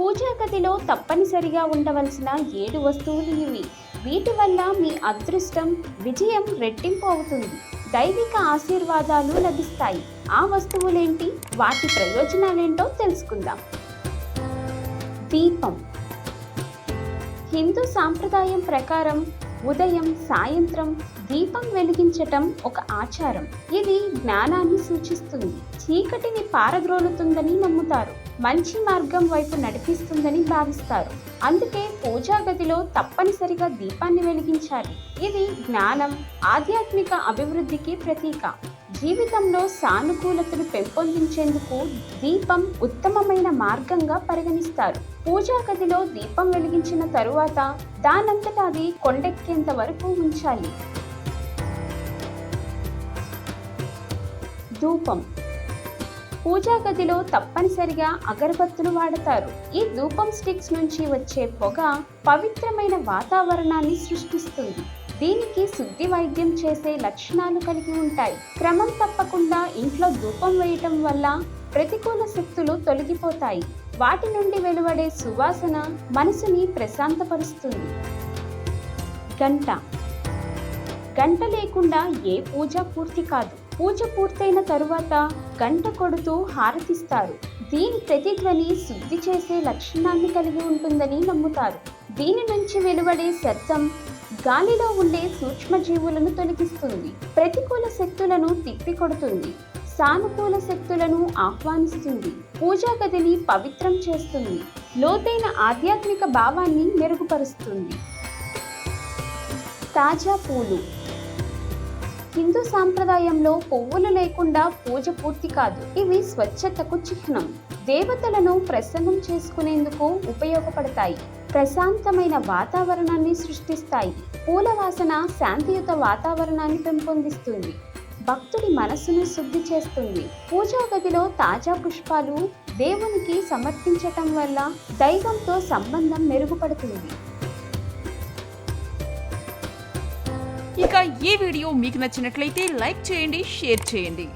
పూజా గదిలో తప్పనిసరిగా ఉండవలసిన ఏడు వస్తువులు ఇవి. వీటి వల్ల మీ అదృష్టం విజయం రెట్టింపు అవుతుంది. దైవిక ఆశీర్వాదాలు లభిస్తాయి. ఆ వస్తువులేంటి? వాటి ప్రయోజనాలేంటో తెలుసుకుందాం. దీపం. హిందూ సాంప్రదాయం ప్రకారం ఉదయం సాయంత్రం దీపం వెలిగించటం ఒక ఆచారం. ఇది జ్ఞానాన్ని సూచిస్తుంది. చీకటిని పారద్రోలుతుందని నమ్ముతారు. మంచి మార్గం వైపు నడిపిస్తుందని భావిస్తారు. అందుకే పూజా గదిలో తప్పనిసరిగా దీపాన్ని వెలిగించాలి. ఇది జ్ఞానం ఆధ్యాత్మిక అభివృద్ధికి ప్రతీక. జీవితంలో సానుకూలతను పెంపొందించేందుకు దీపం ఉత్తమమైన మార్గంగా పరిగణిస్తారు. పూజా గదిలో దీపం వెలిగించిన తరువాత దానంతట అది కొండెక్కేంత వరకు ఉంచాలి. ధూపం. పూజా గదిలో తప్పనిసరిగా అగరబత్తులు వాడతారు. ఈ ధూపం స్టిక్స్ నుంచి వచ్చే పొగ పవిత్రమైన వాతావరణాన్ని సృష్టిస్తుంది. దీనికి శుద్ధి వైద్యం చేసే లక్షణాలు కలిగి ఉంటాయి. క్రమం తప్పకుండా ఇంట్లో ధూపం వేయటం వల్ల ప్రతికూల శక్తులు తొలగిపోతాయి. వాటి నుండి వెలువడే సువాసన మనసుని ప్రశాంతపరుస్తుంది. గంట. గంట లేకుండా ఏ పూజ పూర్తి కాదు. పూజ పూర్తయిన తరువాత గంట కొడుతూ హారతిస్తారు. దీని ప్రతిధ్వని శుద్ధి చేసే లక్షణాన్ని కలిగి ఉంటుందని నమ్ముతారు. దీని నుంచి వెలువడే శబ్దం గాలిలో ఉండే సూక్ష్మజీవులను తొలగిస్తుంది. ప్రతికూల శక్తులను తిప్పికొడుతుంది. సానుకూల శక్తులను ఆహ్వానిస్తుంది. పూజా గదిని పవిత్రం చేస్తుంది. లోతైన ఆధ్యాత్మిక భావాన్ని మెరుగుపరుస్తుంది. తాజా పూలు. హిందూ సాంప్రదాయంలో పువ్వులు లేకుండా పూజ పూర్తి కాదు. ఇవి స్వచ్ఛతకు చిహ్నం. దేవతలను ప్రసన్నం చేసుకునేందుకు ఉపయోగపడతాయి. ప్రశాంతమైన వాతావరణాన్ని సృష్టిస్తాయి. పూల వాసన శాంతియుత వాతావరణాన్ని పెంపొందిస్తుంది. భక్తుడి మనస్సును శుద్ధి చేస్తుంది. పూజా గదిలో తాజా పుష్పాలు దేవునికి సమర్పించటం వల్ల దైవంతో సంబంధం మెరుగుపడుతుంది. ఇక ఈ వీడియో మీకు నచ్చినట్లయితే లైక్ చేయండి షేర్ చేయండి.